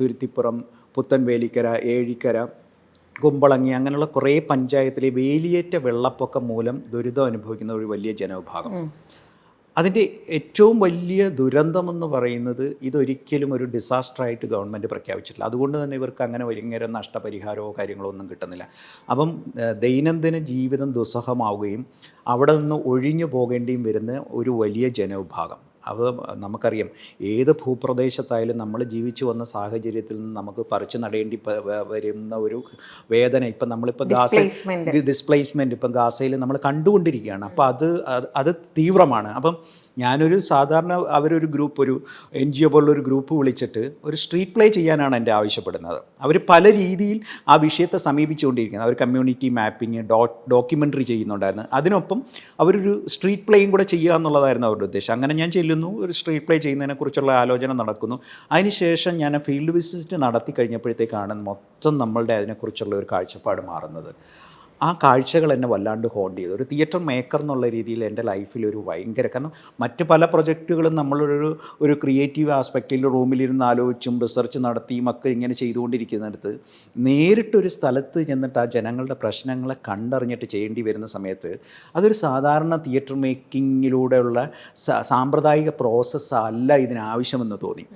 തുരുത്തിപ്പുറം പുത്തൻവേലിക്കര ഏഴിക്കര കുമ്പളങ്ങി അങ്ങനെയുള്ള കുറേ പഞ്ചായത്തിലെ വേലിയേറ്റ വെള്ളപ്പൊക്കം മൂലം ദുരിതം അനുഭവിക്കുന്ന ഒരു വലിയ ജനവിഭാഗം. അതിന്റെ ഏറ്റവും വലിയ ദുരന്തമെന്ന് പറയുന്നത് ഇതൊരിക്കലും ഒരു ഡിസാസ്റ്ററായിട്ട് ഗവൺമെന്റ് പ്രഖ്യാപിച്ചിട്ടില്ല. അതുകൊണ്ട് തന്നെ ഇവർക്ക് അങ്ങനെ ഭയങ്കര നഷ്ടപരിഹാരമോ കാര്യങ്ങളോ ഒന്നും കിട്ടുന്നില്ല. അപ്പം ദൈനംദിന ജീവിതം ദുസ്സഹമാവുകയും അവിടെ നിന്ന് ഒഴിഞ്ഞു പോകേണ്ടിയും വരുന്ന ഒരു വലിയ ജനവിഭാഗം. അത് നമുക്കറിയാം. ഏത് ഭൂപ്രദേശത്തായാലും നമ്മൾ ജീവിച്ചു വന്ന സാഹചര്യത്തിൽ നിന്ന് നമുക്ക് പറിച്ചു നടേണ്ടി വരുന്ന ഒരു വേദന. ഇപ്പം നമ്മളിപ്പോൾ ഗാസ. ഡിസ്പ്ലേസ്മെന്റ് ഇപ്പം ഗാസയിൽ നമ്മൾ കണ്ടുകൊണ്ടിരിക്കുകയാണ്. അപ്പോൾ അത് അത് തീവ്രമാണ്. അപ്പം ഞാനൊരു സാധാരണ അവരൊരു ഗ്രൂപ്പ് ഒരു എൻ ജി ഒ പോലുള്ളൊരു ഗ്രൂപ്പ് വിളിച്ചിട്ട് ഒരു സ്ട്രീറ്റ് പ്ലേ ചെയ്യാനാണ് എന്റെ ആവശ്യപ്പെടുന്നത്. അവർ പല രീതിയിൽ ആ വിഷയത്തെ സമീപിച്ചുകൊണ്ടിരിക്കുന്നത് അവർ കമ്മ്യൂണിറ്റി മാപ്പിംഗ് ഡോ ഡോക്യുമെന്ററി ചെയ്യുന്നുണ്ടായിരുന്നു. അതിനൊപ്പം അവരൊരു സ്ട്രീറ്റ് പ്ലേയും കൂടെ ചെയ്യുക എന്നുള്ളതായിരുന്നു അവരുടെ ഉദ്ദേശം. അങ്ങനെ ഞാൻ ചെല്ലുന്നു ഒരു സ്ട്രീറ്റ് പ്ലേ ചെയ്യുന്നതിനെക്കുറിച്ചുള്ള ആലോചന നടക്കുന്നു. അതിനുശേഷം ഞാൻ ഫീൽഡ് വിസിറ്റ് നടത്തി കഴിഞ്ഞപ്പോഴത്തേക്കാണ് മൊത്തം നമ്മളുടെ അതിനെക്കുറിച്ചുള്ള ഒരു കാഴ്ചപ്പാട് മാറുന്നത്. ആ കാഴ്ചകൾ എന്നെ വല്ലാണ്ട് ഹോണ്ട് ചെയ്തു. ഒരു തിയേറ്റർ മേക്കർ എന്നുള്ള രീതിയിൽ എന്റെ ലൈഫിൽ ഒരു ഭയങ്കര കാരണം മറ്റ് പല പ്രൊജക്റ്റുകളും നമ്മളൊരു ഒരു ക്രിയേറ്റീവ് ആസ്പെക്റ്റിൽ റൂമിലിരുന്ന് ആലോചിച്ചും റിസർച്ച് നടത്തിയും ഒക്കെ ഇങ്ങനെ ചെയ്തുകൊണ്ടിരിക്കുന്നിടത്ത് നേരിട്ടൊരു സ്ഥലത്ത് ചെന്നിട്ട് ആ ജനങ്ങളുടെ പ്രശ്നങ്ങളെ കണ്ടറിഞ്ഞിട്ട് ചെയ്യേണ്ടി വരുന്ന സമയത്ത് അതൊരു സാധാരണ തിയേറ്റർ മേക്കിങ്ങിലൂടെയുള്ള സാമ്പ്രദായിക പ്രോസസ്സല്ല ഇതിനാവശ്യമെന്ന് തോന്നി.